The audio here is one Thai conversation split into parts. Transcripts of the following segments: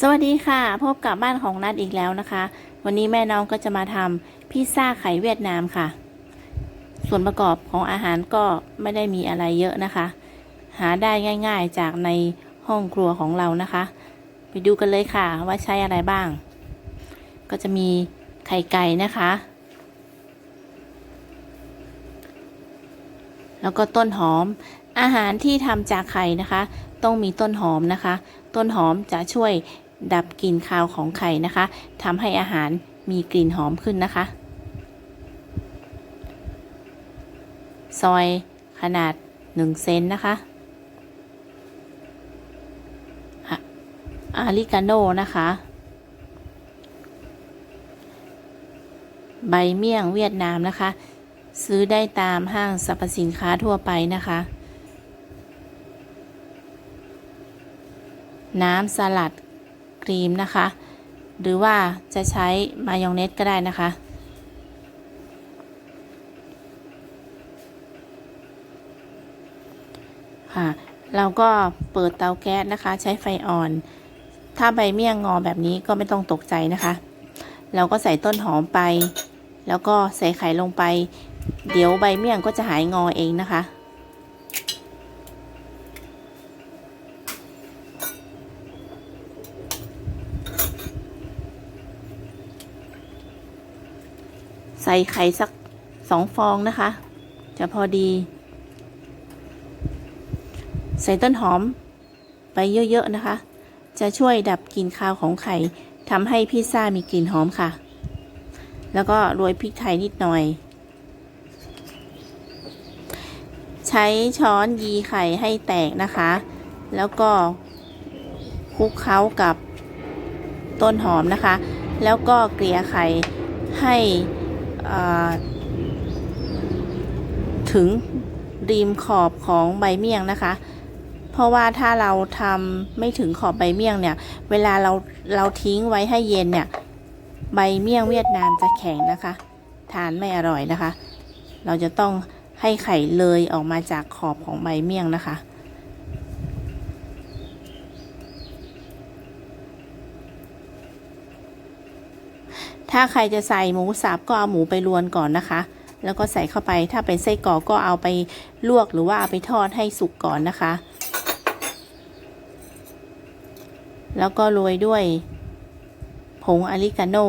สวัสดีค่ะ พบกับบ้านของนัดอีกแล้วนะคะ วันนี้แม่น้องก็จะมาทำพิซซ่าไข่เวียดนามค่ะ ส่วนประกอบของอาหารก็ไม่ได้มีอะไรเยอะนะคะ หาได้ง่ายๆจากในห้องครัวของเรานะคะ ไปดูกันเลยค่ะว่าใช้อะไรบ้าง ก็จะมีไข่ไก่นะคะ แล้วก็ต้นหอม อาหารที่ทำจากไข่นะคะ ต้องมีต้นหอมนะคะ ต้นหอมจะช่วยดับกลิ่นคาวของไข่นะคะทำให้อาหารมีกลิ่นหอมขึ้นนะคะ ซอยขนาด1เซนนะคะอาริกาโนนะคะ ใบเมี่ยงเวียดนามนะคะ ซื้อได้ตามห้างสรรพสินค้าทั่วไปนะคะ น้ำสลัดครีมนะคะ หรือว่าจะใช้มายองเนสก็ได้นะคะ ค่ะ เราก็เปิดเตาแก๊สนะคะ ใช้ไฟอ่อน ถ้าใบเมี่ยงงอแบบนี้ก็ไม่ต้องตกใจนะคะ เราก็ใส่ต้นหอมไป แล้วก็ใส่ไข่ลงไป เดี๋ยวใบเมี่ยงก็จะหายงอเองนะคะ ส่ไข่สักสองฟองนะคะ จะพอดี ใส่ต้นหอมไปเยอะๆนะคะ จะช่วยดับกลิ่นคาวของไข่ทำให้พิซซ่ามีกลิ่นหอมค่ะ แล้วก็โรยพริกไทยนิดหน่อย ใช้ช้อนยีไข่ให้แตกนะคะ แล้วก็คลุกเคล้ากับต้นหอมนะคะ แล้วก็เกลี่ยไข่ให้ ถึงริมขอบของใบเมี่ยงนะคะ เพราะว่าถ้าเราทำไม่ถึงขอบใบเมี่ยงเนี่ย เวลาเราเราทิ้งไว้ให้เย็นเนี่ย ใบเมี่ยงเวียดนามจะแข็งนะคะ ทานไม่อร่อยนะคะ เราจะต้องให้ไข่เลยออกมาจากขอบของใบเมี่ยงนะคะ ถ้าใครจะใส่หมูสับก็เอาหมูไปรวนก่อนนะคะ แล้วก็ใส่เข้าไป ถ้าเป็นไส้กรอกก็เอาไปลวกหรือว่าเอาไปทอดให้สุกก่อนนะคะ แล้วก็โรยด้วยผงอาริกาโน่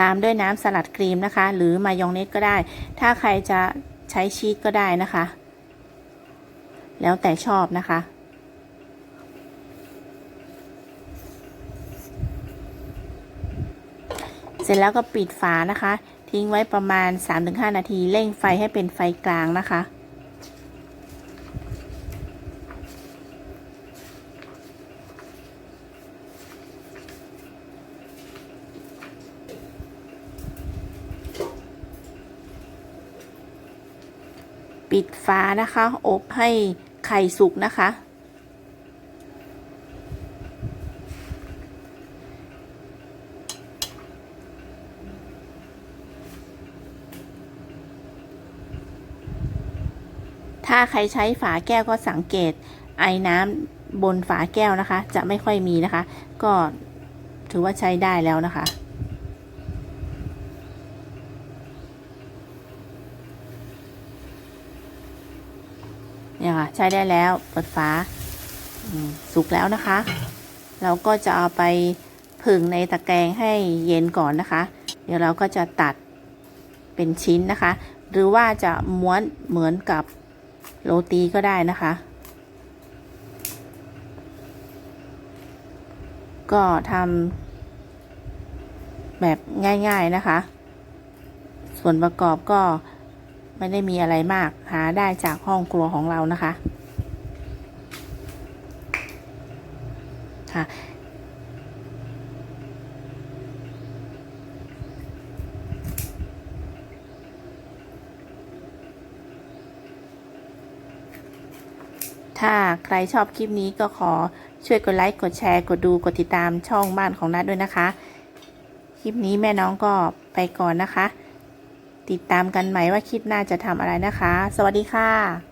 ตามด้วยน้ำสลัดครีมนะคะ หรือมายองเนสก็ได้ ถ้าใครจะใช้ชีสก็ได้นะคะ แล้วแต่ชอบนะคะ เสร็จแล้วก็ปิดฝานะคะ ทิ้งไว้ประมาณ 3-5 นาที เร่งไฟให้เป็นไฟกลางนะคะ ปิดฝานะคะ อบให้ไข่สุกนะคะ ถ้าใครใช้ฝาแก้วก็สังเกตไอ้น้ำบนฝาแก้วนะคะ จะไม่ค่อยมีนะคะ ก็ถือว่าใช้ได้แล้วนะคะ เนี่ยค่ะ ใช้ได้แล้ว เปิดฝาสุกแล้วนะคะ เราก็จะเอาไปผึ่งในตะแกรงให้เย็นก่อนนะคะ เดี๋ยวเราก็จะตัดเป็นชิ้นนะคะ หรือว่าจะม้วนเหมือนกับโรตีก็ได้นะคะ ก็ทำแบบง่ายๆนะคะ ส่วนประกอบก็ ไม่ได้มีอะไรมาก หาได้จากห้องครัวของเรานะคะ ค่ะถ้าใครชอบคลิปนี้ก็ขอช่วยกดไลค์ กดแชร์ กดดู กดติดตามช่องบ้านของนัดด้วยนะคะ คลิปนี้แม่น้องก็ไปก่อนนะคะ ติดตามกันใหม่ว่าคลิปหน้าจะทำอะไรนะคะ สวัสดีค่ะ